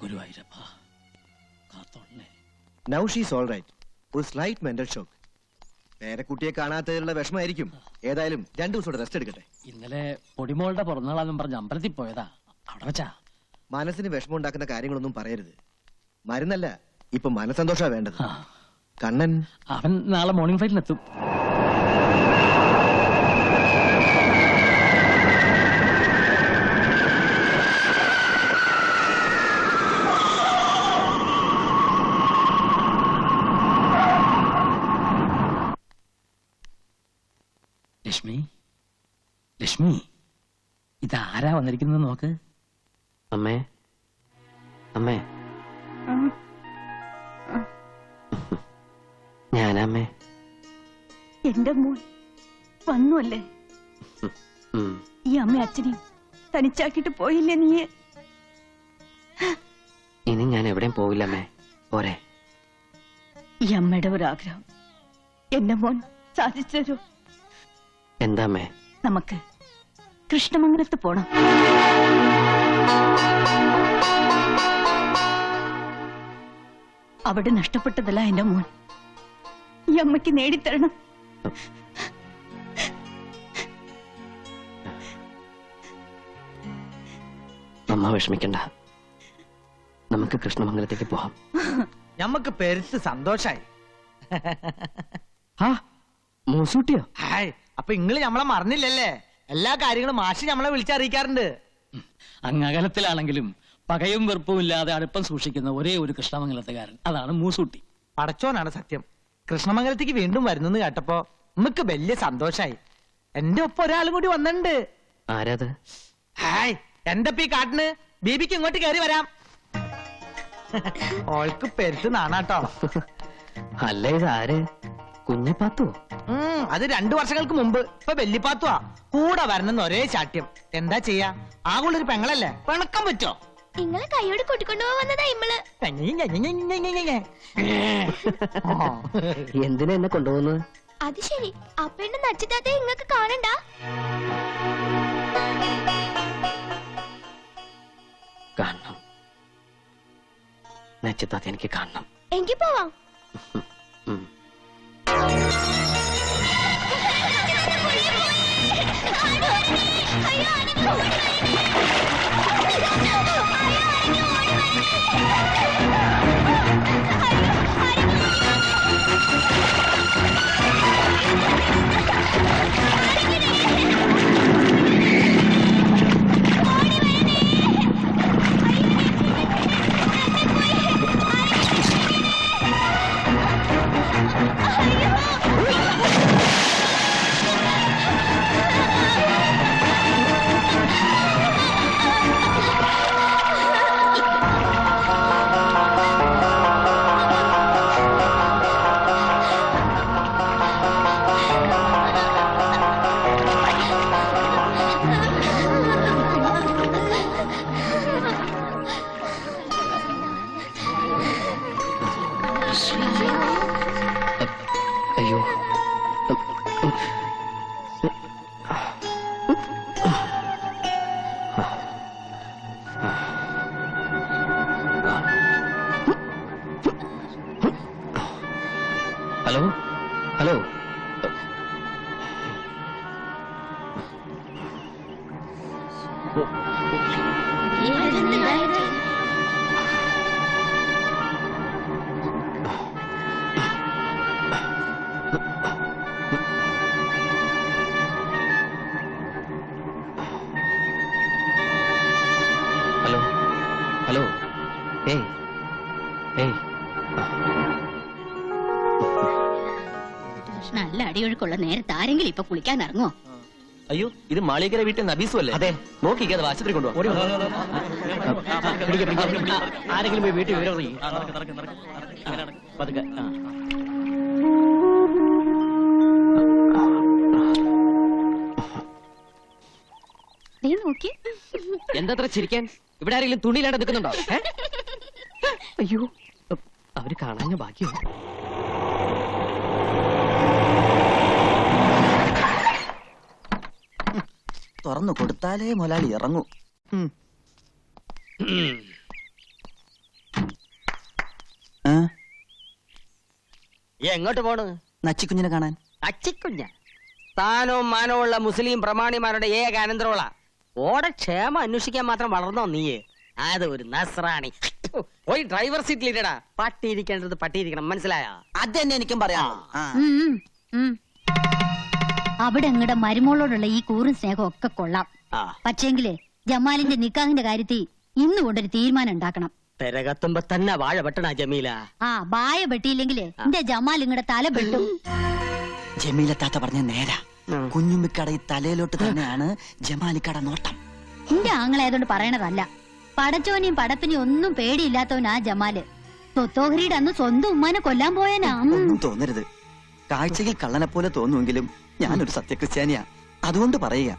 ഗുരുവായൂരപ്പ കാത്തോളനെ now she's all right ഒരു slight mental shock പേരക്കുട്ടിയെ കാണാത്തതിലുള്ള വിഷമായിരിക്കും ഏതായാലും രണ്ടു ദിവസം റെസ്റ്റ് എടുക്കട്ടെ. ഇന്നലെ പൊടിമോളുടെ പിറന്നാളാന്നും പറഞ്ഞ് അമ്പലത്തിൽ പോയതാ. അവിടെ വെച്ചാ. മനസ്സിന് വിഷമം ഉണ്ടാക്കുന്ന കാര്യങ്ങളൊന്നും പറയരുത്. മരുന്നല്ല ഇപ്പൊ മനസന്തോഷാ വേണ്ടത്. കണ്ണൻ അവൻ നാളെ മോർണിംഗ് ഫ്ലൈറ്റിനെത്തും ലക്ഷ്മി ലക്ഷ്മി ഇതാരാ വന്നിരിക്കുന്നത് നോക്ക്. അമ്മേ അമ്മേ. ഞാനമ്മേ. എന്റെ മോൻ വന്നു അല്ലേ. ഈ അമ്മ അച്ഛനെയും തനിച്ചാക്കിട്ട് പോയില്ലേ നീ ഇനി ഞാൻ എവിടെയും പോവില്ല അമ്മേ പോരെ. ഈ അമ്മയുടെ ഒരു ആഗ്രഹം. എന്റെ മോൻ സാധിച്ചു തരൂ എന്താ അമ്മേ നമുക്ക് കൃഷ്ണമംഗലത്ത് പോണം. അവിടെ നഷ്ടപ്പെട്ടതല്ല എന്റെ മോൻ. ഈ അമ്മയ്ക്ക് നേടിത്തരണം. അമ്മ വിഷമിക്കണ്ട. നമുക്ക് കൃഷ്ണമംഗലത്തേക്ക് പോവാം. നമുക്ക് പെരുത്ത് സന്തോഷായി. ആ മൂസൂട്ടിയോ? ഹായ് അപ്പൊ ഇങ്ങൾ നമ്മളെ മറന്നില്ലല്ലേ? എല്ലാ കാര്യങ്ങളും മാഷി നമ്മളെ വിളിച്ചറിയിക്കാറുണ്ട്. അങ്ങകലത്തിലാണെങ്കിലും പകയും വെറുപ്പും ഇല്ലാതെ അടുപ്പം സൂക്ഷിക്കുന്ന ഒരേ ഒരു കൃഷ്ണമംഗലത്തുകാരൻ. അതാണ് മൂസൂട്ടി. പടച്ചോനാണ് സത്യം. കൃഷ്ണമംഗലത്തേക്ക് വീണ്ടും വരുന്നെന്ന് കേട്ടപ്പോ നമുക്ക് വലിയ സന്തോഷായി. എന്റെ ഒപ്പം ഒരാളും കൂടി വന്നിട്ടുണ്ട് ആരാത്? ഹായ് എന്റെ ഈ കാട്ടിന്? ബീബിക്ക് ഇങ്ങോട്ട് കയറി വരാം. ഓൾക്ക് പെരുത്ത് നാണാട്ടോ. അല്ലേ ഇത് ആര് കുഞ്ഞിപ്പാത്തോ? ഉം, അത് രണ്ടു വർഷങ്ങൾക്ക് മുമ്പ്. ഇപ്പൊ വെല്ലിപ്പാത്തുവാ. കൂടെ വരണമെന്ന് ഒരേ ശാഠ്യം. എന്താ ചെയ്യാ? ആകുള്ളൊരു പെങ്ങളല്ലേ? പിണക്കം പറ്റോ? നിങ്ങളെ കൈയോട് കൂട്ടിക്കൊണ്ടുപോകാൻ വന്നതാ ഇമ്മൾ. എന്തിനാ എന്നെ കൊണ്ടുപോകുന്നത്? അത് ശരി. അപ്പന്റെ നച്ചിത്താത്ത ഇങ്ങക്ക് കാണണ്ട? കാണണം. നെച്ചത്താത്ത എനിക്ക് കാണണം. എങ്കി പോവാം. ഉം. അടിയൊഴുക്കുള്ള നേരത്തെ ആരെങ്കിലും ഇപ്പൊ കുളിക്കാൻ ഇറങ്ങോ അയ്യോ ഇത് മാളികര വീട്ടിൽ നബീസു അല്ലേ? അതെ. നോക്കി അത് ആശുപത്രി കൊണ്ടുപോകും ആരെങ്കിലും പോയി വീട്ടിൽ വിവരം അറിയിക്ക്. പതുക്കെ. ആ. നീ നോക്കി. എന്താത്ര ചിരിക്കാൻ? ഇവിടെ ആരെങ്കിലും തുണിയിലാണ്ട് നിൽക്കുന്നുണ്ടോ? ഏ? അയ്യോ. അവർ കാണാൻ ബാക്കിയോ തുറന്നു കൊടുത്താലേ മുതലാളി ഇറങ്ങൂ. എങ്ങോട്ട് പോണു? നച്ചിക്കുഞ്ഞിനെ കാണാൻ. അച്ചിക്കുഞ്ഞ. താനോ മാനവുള്ള മുസ്ലിം പ്രമാണിമാരുടെ ഏക അനന്തരമുള്ള ഓടെ ക്ഷേമം അന്വേഷിക്കാൻ മാത്രം വളർന്നോ നീയെ. അത് ഒരു നസ്രാണി. പോയി ഡ്രൈവർ സീറ്റിലിരടാ പട്ടിയിരിക്കേണ്ടത് പട്ടിയിരിക്കണം മനസ്സിലായോ? അത് തന്നെ എനിക്കും പറയാം. അവിടെ അങ്ങടെ മരുമോളോടുള്ള ഈ കൂറും സ്നേഹം ഒക്കെ കൊള്ളാം. പക്ഷേങ്കിലേ ജമാലിന്റെ നിക്കാഹിന്റെ കാര്യത്തിൽ ഇന്ന് കൊണ്ടൊരു തീരുമാനം ഉണ്ടാക്കണം. പെരകത്തുമ്പോ തന്നെ വാഴ വെട്ടണ ജമീല. ആ ബായ വെട്ടിയില്ലെങ്കിൽ എന്റെ ജമാൽ ഇങ്ങടെ തല വെട്ടും. ജമീല താത്ത പറഞ്ഞ നേരാ. കുഞ്ഞുമ്മിക്കട ഈ തലയിലോട്ട് തന്നെയാണ് ജമാലിക്കട നോട്ടം. എന്റെ ആങ്ങളായതുകൊണ്ട് പറയണതല്ല. പടച്ചോനെയും പടപ്പിനെയും ഒന്നും പേടിയില്ലാത്തവനാ ജമാൽ. തൊത്തോഹരിയുടെ അന്ന് സ്വന്തം ഉമ്മാനെ കൊല്ലാൻ പോയനാ. ഒന്നും തോന്നരുത്. കാഴ്ചയിൽ കള്ളനെ പോലെ തോന്നുമെങ്കിലും ഞാനൊരു സത്യക്രിസ്ത്യാനിയാ. അതുകൊണ്ട് പറയുക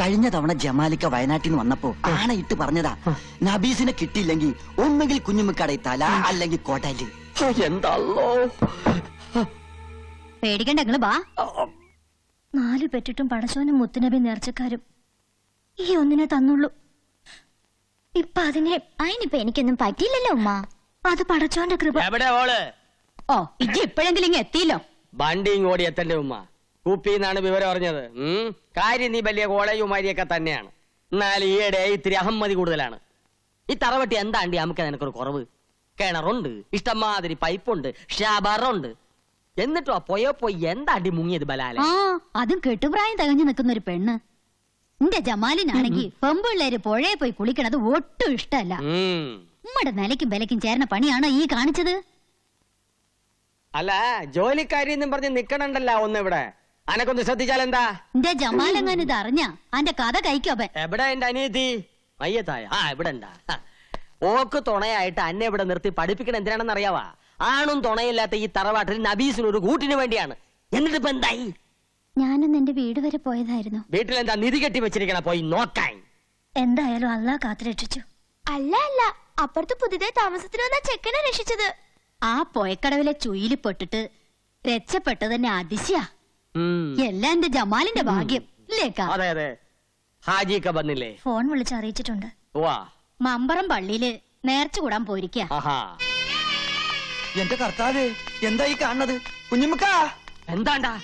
കഴിഞ്ഞ തവണ ജമാലിക്ക വയനാട്ടിൽ നിന്ന് വന്നപ്പോ ആണയിട്ട് പറഞ്ഞതാ നബീസിനെ കിട്ടിയില്ലെങ്കിൽ ഒന്നെങ്കിൽ കുഞ്ഞുമ്മിക്കട ഈ തല അല്ലെങ്കിൽ കോട്ടയിൽ എന്താള്ളോ? പേടിക്കണ്ട നിങ്ങൾ ബാ. നാല് പെറ്റിട്ടും പടച്ചോനും മുത്തുനബി നേർച്ചക്കാരും ഈ ഒന്നിനെ തന്നുള്ളൂ. ഇപ്പൊ അതിനെ അതിനിപ്പൊ എനിക്കൊന്നും പറ്റിയില്ലല്ലോ ഉമ്മ. അത് പടച്ചോന്റെ കൃപ. എവിടെ ഓൾ ഓ ഇജ്ജ് ഇപ്പോഴെങ്കിലും ഇങ്ങ് എത്തിയില്ലോ. വണ്ടിയും ഇങ്ങോടി എത്തന്റെ ഉമ്മ? കുപ്പിന്നാണ് വിവരം അറിഞ്ഞത്. ഉം. കാര്യം നീ വലിയ കോളേജുമാരിയൊക്കെ തന്നെയാണ്. എന്നാൽ ഈയിടെ ഇത്തിരി അഹമ്മതി കൂടുതലാണ്. ഈ തറവട്ടി എന്താണ്ടി നമുക്ക് നിനക്കൊരു കുറവ്? കിണറുണ്ട് ഇഷ്ടംമാതിരി പൈപ്പുണ്ട് ഷാബറുണ്ട്. എന്നിട്ടോ പോയോ പോയി എന്താണ്ടി മുങ്ങിയത് ബലാല? ആ അതും കെട്ടുപ്രായം തികഞ്ഞു നിൽക്കുന്ന ഒരു പെണ്ണ്. എന്റെ ജമാലിനാണെങ്കിൽ പെമ്പിള്ളേര് പുഴയെ പോയി കുളിക്കണത് ഒട്ടും ഇഷ്ടമല്ല. ഉം. ഉമ്മയുടെ നിലയ്ക്കും വിലക്കും ചേർന്ന പണിയാണോ ഈ കാണിച്ചത്? അല്ല ജോലിക്കാരി എന്നും പറഞ്ഞ് നിക്കണണ്ടല്ല ഒന്ന് ഇവിടെ അനക്കൊന്ന് ശ്രദ്ധിച്ചാൽ എന്താ എന്റെ ജമാലെങ്ങാനും ഇത് അറിഞ്ഞ? അന്റെ കഥ കഴിക്കോപ്പൻ എവിടെ എന്റെ അനിയത്തി? മയ്യത്തായ ആ ഇവിടെ ഉണ്ടാ ഓക്ക് തുണയായിട്ട് അന്നെ ഇവിടെ നിർത്തി പഠിപ്പിക്കണ എന്തിനാണെന്ന് അറിയാവാ? ആണും തുണയില്ലാത്ത ഈ തറവാട്ടിൽ നബീസിന് ഒരു കൂട്ടിന് വേണ്ടിയാണ്. എന്നിട്ട് ഇപ്പൊ എന്തായി? ഞാനൊന്ന് എന്റെ വീട് വരെ പോയതായിരുന്നു. വീട്ടിൽ എന്താ നിധി കെട്ടി വെച്ചിരിക്കണ പോയി നോക്കാൻ. എന്തായാലും അല്ലാ കാത്തുരക്ഷിച്ചു. അല്ല അല്ല. അപ്പുറത്ത് പുതിയതായി താമസത്തിന് വന്ന ചെക്കനെ രക്ഷിച്ചത്. ആ പോയക്കടവിലെ ചുയിൽ പെട്ടിട്ട് രക്ഷപ്പെട്ടത് തന്നെ അതിശയാ. എല്ലാം എന്റെ ജമാലിന്റെ ഭാഗ്യം ഇല്ലേക്കാ? അതെ അതെ. ഹാജിയൊക്കെ വന്നില്ലേ? ഫോൺ വിളിച്ച് അറിയിച്ചിട്ടുണ്ട്. വാ മമ്പറം പള്ളിയിൽ നേർച്ച കൂടാൻ പോയിരിക്ക. ആഹാ. എന്റെ കർത്താവേ എന്താ ഈ കാണുന്നത്? കുഞ്ഞുമുക്ക. എന്താണ്ടാ?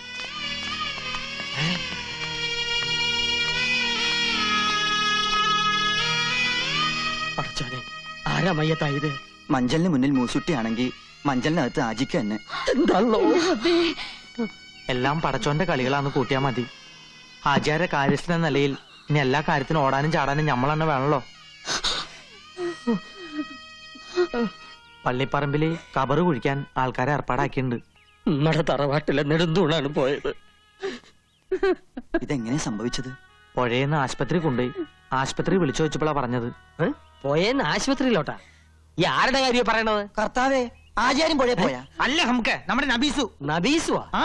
പടച്ചോനെ ആരാ മയ്യത്തായത്? മഞ്ചലിന് മുന്നിൽ മൂസുട്ടിയാണെങ്കിൽ മഞ്ചലിനകത്ത് ആജിക്ക തന്നെ. എല്ലാം പടച്ചോന്റെ കളികളാന്ന് കൂട്ടിയാ മതി. ആചാര്യ കാര്യസ്ഥന നിലയിൽ ഇനി എല്ലാ കാര്യത്തിനും ഓടാനും ചാടാനും നമ്മൾ തന്നെ വേണല്ലോ. പള്ളിപ്പറമ്പിൽ കബറ് കുഴിക്കാൻ ആൾക്കാരെ ഏർപ്പാടാക്കിയിട്ടുണ്ട്. നമ്മുടെ തറവാട്ടിലെ നെടുന്തൂണാണ് പോയത്. ഇതെങ്ങനെ സംഭവിച്ചത്? പുഴയെന്ന് ആശുപത്രി കൊണ്ടുപോയി. ആശുപത്രി വിളിച്ചു വെച്ചപ്പോഴാ പറഞ്ഞത്? പോയെന്ന് ആശുപത്രിയിലോട്ടാ? ഈ ആരുടെ കാര്യം പറയണത്? കർത്താവേ ആചാര്യം പോലെ പോയാ. അല്ല നമുക്ക് നമ്മുടെ നബീസു. നബീസുവാ ആ?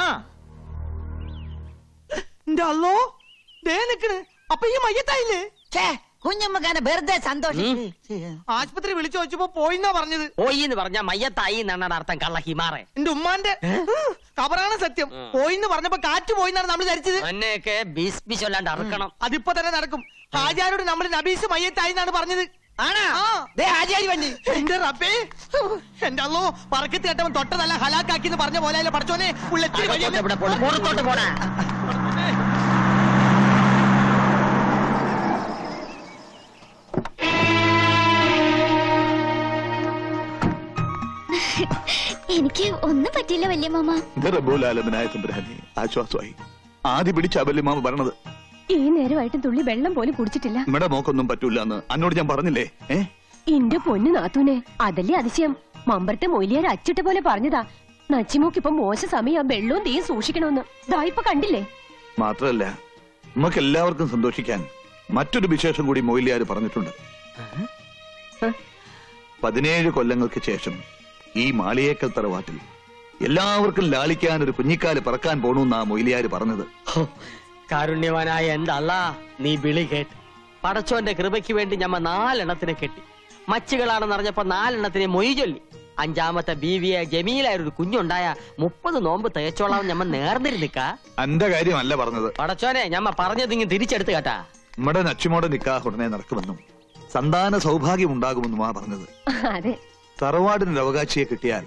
അല്ലോ ദേ നിക്കണ്. അപ്പൊ ഈ മയ്യത്തായില്ലേ? കുഞ്ഞമ്മക്കാനെ വെറുതെ സന്തോഷം ആശുപത്രി വിളിച്ചു വെച്ചപ്പോ പോയിന്നാ പറഞ്ഞത്. പോയി എന്ന് പറഞ്ഞ മയ്യത്തായി എന്നാണ് അർത്ഥം കള്ള ഹിമാറെ. എന്റെ ഉമ്മാന്റെ. കബറാണ് സത്യം. പോയിന്ന് പറഞ്ഞപ്പോ കാറ്റ് പോയിന്നാണ് നമ്മൾ ധരിച്ചത്. എന്നെയൊക്കെ ബീസ് ബീസ് അല്ലാണ്ട് അറുക്കണം അതിപ്പോ തന്നെ നടക്കും. ഹാജാരോട് നമ്മൾ നബീസ് മയ്യത്തായി എന്നാണ് പറഞ്ഞത്. വണ്ടി. എന്റെ റബ്ബേ. എന്റെ അല്ലോ പറക്കത്ത് കേട്ടവൻ ഹലാക്കാക്കി എന്ന് പറഞ്ഞ പോലെ പഠിച്ചോനെ. പുറത്തോട്ട് പോടാ എനിക്ക് ഒന്നും പറ്റിയില്ല വല്യമാമ. ആശ്വാസമായി. ആദ്യ പിടിച്ച വല്യമാമ പറഞ്ഞത് ഈ നേരമായിട്ടും തുള്ളി വെള്ളം പോലും കുടിച്ചിട്ടില്ല. നമ്മുടെ മോക്കൊന്നും പറ്റൂല എന്ന് അന്നോട് ഞാൻ പറഞ്ഞില്ലേ? എന്റെ പൊന്നു നാത്തൂനെ അതല്ലേ അതിശയം? മമ്പറത്തെ മൊയിലിയാർ അച്ചിട്ട പോലെ പറഞ്ഞതാ. നച്ചിമോക്ക് മോശ സമയം വെള്ളവും തീയും സൂക്ഷിക്കണമെന്ന്. ദാ ഇപ്പൊ കണ്ടില്ലേ? മാത്രല്ല നമുക്ക് എല്ലാവർക്കും സന്തോഷിക്കാൻ മറ്റൊരു വിശേഷം കൂടി മൊയ്ലിയാർ പറഞ്ഞിട്ടുണ്ട്. പതിനേഴ് കൊല്ലങ്ങൾക്ക് ശേഷം ഈ മാളിയേക്കൽ തറവാട്ടിൽ എല്ലാവർക്കും ലാളിക്കാൻ ഒരു കുഞ്ഞിക്കാൽ പറക്കാൻ പോണൂന്നാ മൊയിലിയാര് പറഞ്ഞത്. ഹോ, കാരുണ്യവാനായ എന്റെ അല്ലാ നീ വിളി കേട്ട്. പടച്ചോന്റെ കൃപയ്ക്ക് വേണ്ടി ഞമ്മ നാലെണ്ണത്തിനെ കെട്ടി. മച്ചുകളാണെന്ന് അറിഞ്ഞപ്പോ നാലെണ്ണത്തിനെ മൊയ് ചൊല്ലി. അഞ്ചാമത്തെ ബീവിയെ ജമീലായ ഒരു കുഞ്ഞുണ്ടായ മുപ്പത് നോമ്പ് തേച്ചോളാം ഞമ്മ നേർന്നിരുന്നിക്ക? എന്റെ കാര്യമല്ല പറഞ്ഞത്. പടച്ചോനെ ഞമ്മ പറഞ്ഞതിങ്ങ് തിരിച്ചെടുത്ത് കേട്ടാ. നമ്മുടെ നച്ചുമോടെ നിക്കാഹ് ഉടനെ നടക്കുമെന്നും സന്താന സൗഭാഗ്യം ഉണ്ടാകുമെന്നും ആ പറഞ്ഞത്. അതെ. തറവാടിനൊരു അവകാശിയെ കിട്ടിയാൽ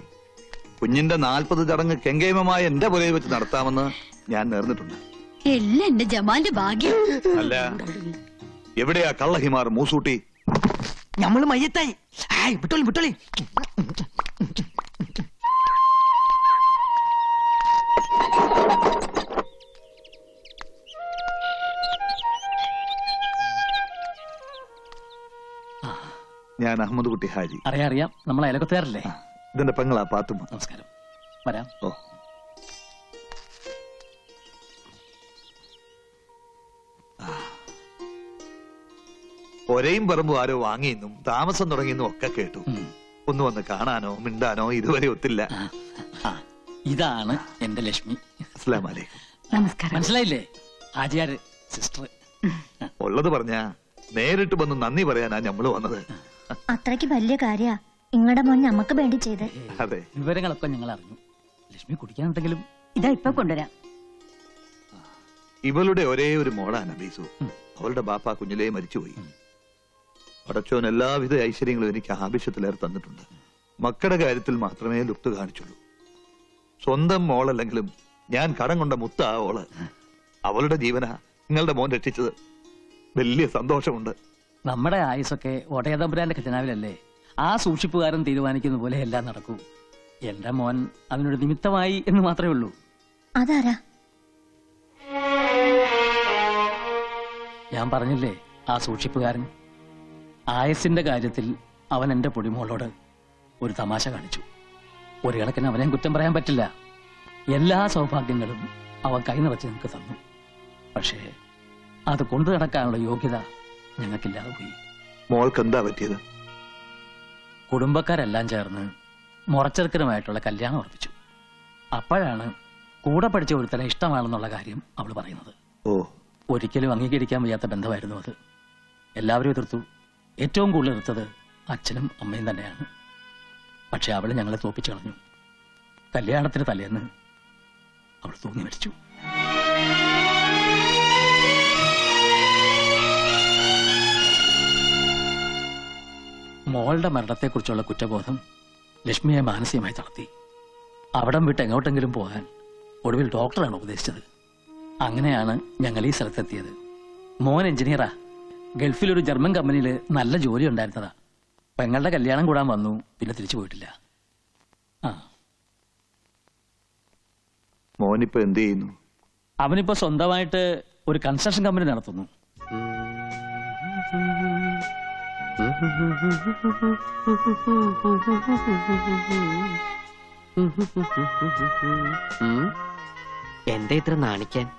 കുഞ്ഞിന്റെ നാൽപ്പത് ചടങ്ങ് കെങ്കേമമായ എന്റെ പുലയിൽ വെച്ച് നടത്താമെന്ന് ഞാൻ നേർന്നിട്ടുണ്ട്. എല്ലാം എന്റെ ജമാലിന്റെ ഭാഗ്യം. അല്ല എവിടെയാ കള്ളഹിമാർ മൂസൂട്ടി? ഞമ്മൾ മയ്യത്തായി. ആയ് വിട്ടോളി വിട്ടോളി. ഞാൻ അഹമ്മദ് കുട്ടി ഹാജി. അറിയാം അറിയാം. നമ്മൾ അയലക്കത്തുകാരല്ലേ ഇതിന്റെ പെങ്ങളാ പാത്തുമ്മ. നമസ്കാരം. വരാം. ഓ. ഒരേയും പറമ്പും ആരോ വാങ്ങിയെന്നും താമസം തുടങ്ങിയെന്നും ഒക്കെ കേട്ടു. ഒന്ന് വന്ന് കാണാനോ മിണ്ടാനോ ഇതുവരെ ഒത്തില്ല. ഇതാണ് എന്റെ ലക്ഷ്മി. അസ്ലാം നമസ്കാരം. മനസ്സിലായില്ലേ? ആചാര് സിസ്റ്റർ. ഉള്ളത് പറഞ്ഞ നേരിട്ട് വന്ന് നന്ദി പറയാനാ ഞമ്മൾ വന്നത്. അത്രയ്ക്ക് വലിയ കാര്യ ഇങ്ങടെ മോൻ ഞമ്മക്ക് വേണ്ടി ചെയ്ത് അതെ. വിവരങ്ങളൊക്കെ ഞങ്ങൾ അറിഞ്ഞു ലക്ഷ്മി കുടിക്കാനുണ്ടെങ്കിലും ഇതാ ഇപ്പൊ കൊണ്ടുവരാം. ഇവളുടെ ഒരേ ഒരു മോളാണ് ബീസു അവളുടെ ബാപ്പ കുഞ്ഞിലേ മരിച്ചുപോയി. പടച്ചോൻ എല്ലാവിധ ഐശ്വര്യങ്ങളും എനിക്ക് ആവശ്യത്തിലേറെ തന്നിട്ടുണ്ട്. മക്കളുടെ കാര്യത്തിൽ മാത്രമേ ലുപ്ത് കാണിച്ചുള്ളൂ. സ്വന്തം മോളല്ലെങ്കിലും ഞാൻ കടം കൊണ്ട മുത്ത ആ ഓൾ. അവളുടെ ജീവന നിങ്ങളുടെ മോൻ രക്ഷിച്ചത്. വലിയ സന്തോഷമുണ്ട്. നമ്മുടെ ആയുസൊക്കെ ഒടയതമ്പുരാന്റെ ഖജനാവിലല്ലേ? ആ സൂക്ഷിപ്പുകാരൻ തീരുമാനിക്കുന്ന പോലെ എല്ലാം നടക്കും. എന്റെ മോൻ അതിനൊരു നിമിത്തമായി എന്ന് മാത്രമേ ഉള്ളൂ. അതാരാ? ഞാൻ പറഞ്ഞില്ലേ ആ സൂക്ഷിപ്പുകാരൻ ആയസിന്റെ കാര്യത്തിൽ അവൻ എന്റെ പൊടിമോളോട് ഒരു തമാശ കാണിച്ചു. ഒരു കണക്കിന് അവനെ കുറ്റം പറയാൻ പറ്റില്ല. എല്ലാ സൗഭാഗ്യങ്ങളും അവൻ കൈ നിറച്ച് ഞങ്ങൾക്ക് തന്നു. പക്ഷേ അത് കൊണ്ടു നടക്കാനുള്ള യോഗ്യത ഞങ്ങൾക്കില്ലാതെ പോയി. മോൾക്ക് എന്താ പറ്റിയത്? കുടുംബക്കാരെല്ലാം ചേർന്ന് മുറച്ചെറുക്കനുമായിട്ടുള്ള കല്യാണം ഉറപ്പിച്ചു. അപ്പോഴാണ് കൂടെ പഠിച്ച ഒരുത്തനെ ഇഷ്ടമാണെന്നുള്ള കാര്യം അവൾ പറയുന്നത്. ഓ. ഒരിക്കലും അംഗീകരിക്കാൻ വയ്യാത്ത ബന്ധമായിരുന്നു അത്. എല്ലാവരും എതിർത്തു. ഏറ്റവും കൂടുതൽ എടുത്തത് അച്ഛനും അമ്മയും തന്നെയാണ്. പക്ഷെ അവൾ ഞങ്ങളെ തോപ്പിച്ചു കളഞ്ഞു. കല്യാണത്തിന് തലേന്ന് അവൾ തൂങ്ങി മരിച്ചു. മോളുടെ മരണത്തെക്കുറിച്ചുള്ള കുറ്റബോധം ലക്ഷ്മിയെ മാനസികമായി തളർത്തി. അവിടം വിട്ട് എങ്ങോട്ടെങ്കിലും പോകാൻ ഒടുവിൽ ഡോക്ടറാണ് ഉപദേശിച്ചത്. അങ്ങനെയാണ് ഞങ്ങൾ ഈ സ്ഥലത്തെത്തിയത്. മോൻ എഞ്ചിനീയറാ. ഗൾഫിൽ ഒരു ജർമ്മൻ കമ്പനിയിൽ നല്ല ജോലി ഉണ്ടായിരുന്നതാ. പെങ്ങളുടെ കല്യാണം കൂടാൻ വന്നു. പിന്നെ തിരിച്ചു പോയിട്ടില്ല. ആ. മോനിപ്പോ എന്ത് ചെയ്യുന്നു? അവനിപ്പോ സ്വന്തമായിട്ട് ഒരു കൺസ്ട്രക്ഷൻ കമ്പനി നടത്തുന്നു. എന്താ ഇത്ര നാണിക്കാൻ?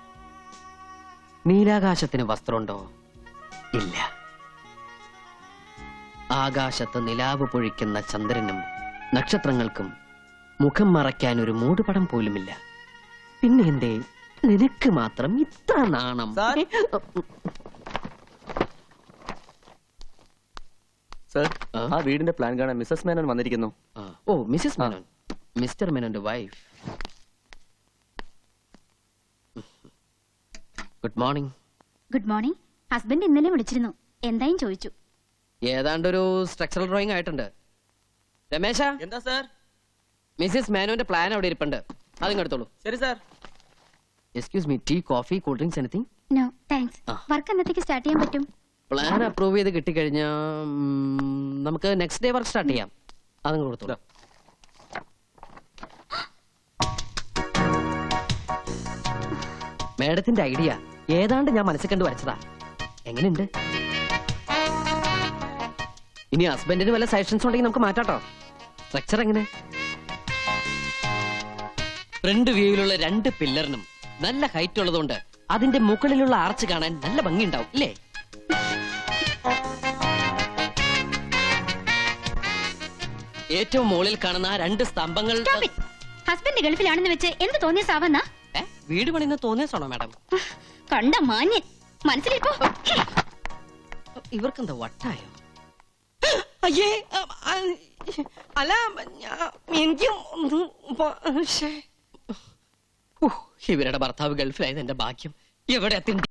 നീലാകാശത്തിന് വസ്ത്രമുണ്ടോ? ഇല്ല. ആകാശത്ത് നിലാവ് പൊഴിക്കുന്ന ചന്ദ്രനും നക്ഷത്രങ്ങൾക്കും മുഖം മറയ്ക്കാൻ ഒരു മൂടുപടം പോലുമില്ല. പിന്നെ എന്തേ? നിനക്ക് മാത്രം ഇത്ര നാണം. സർ. ആ? ആ വീടിന്റെ പ്ലാൻ കാണാൻ മിസ്സസ് മേനോൻ വന്നിരിക്കുന്നു. ഓ മിസ്സസ് മേനോൻ. മിസ്റ്റർ മേനോന്റെ wife. Good morning good morning husband ഇന്നലെ വിളിച്ചിരുന്നു. എന്തായും ചോദിച്ചു. ഏതാണ്ട് ഒരു സ്ട്രക്ചറൽ ഡ്രോയിങ് ആയിട്ടുണ്ട്. രമേശ? എന്താ സർ? മിസ്സിസ് മാനുവിന്റെ പ്ലാൻ അവിടെ ഇരിപ്പുണ്ട്. അതും എടുത്തോളൂ. ശരി sir. Excuse me tea coffee cool drinks anything no thanks work എന്നത്തേക്ക് സ്റ്റാർട്ട് ചെയ്യാൻ പറ്റും? പ്ലാൻ അപ്രൂവ് ചെയ്ത് കിട്ടിക്കഴിഞ്ഞാൽ നമുക്ക് നെക്സ്റ്റ് ഡേ വർക്ക് സ്റ്റാർട്ട് ചെയ്യാം. അതും കൊടുത്തോളൂ. മേഡത്തിന്റെ ഐഡിയ ഏതാണ്ട് ഞാൻ മനസ്സിൽ കണ്ടു വരച്ചതാ. എങ്ങനെയുണ്ട്? ഇനി ഹസ്ബൻഡിന് വല്ല സജഷൻസ് ഉണ്ടെങ്കിൽ നമുക്ക് മാറ്റാട്ടോ. സ്ട്രക്ചർ എങ്ങനെ? ഫ്രണ്ട് വ്യൂവിലുള്ള രണ്ട് പില്ലറിനും നല്ല ഹൈറ്റ് ഉള്ളതുകൊണ്ട് അതിന്റെ മുകളിലുള്ള ആർച്ച് കാണാൻ നല്ല ഭംഗിയുണ്ടാവും അല്ലേ ഏറ്റവും മുകളിൽ കാണുന്ന ആ രണ്ട് സ്തംഭങ്ങൾ ഹസ്ബൻഡ് ഗൾഫിലാണെന്ന് വെച്ച് എന്ത് തോന്നിയ സാവന്ന? വീട് പണിന്ന് തോന്നിയ സോണോ മാഡം? കണ്ട മാന്യൻ. മനസ്സിലിപ്പോ ഇവർക്കെന്താ വട്ടായോ? അയ്യേ അല്ല എനിക്കും ഇവരുടെ ഭർത്താവ് ഗൾഫിലായത് എന്റെ ഭാഗ്യം. എവിടെ എത്തി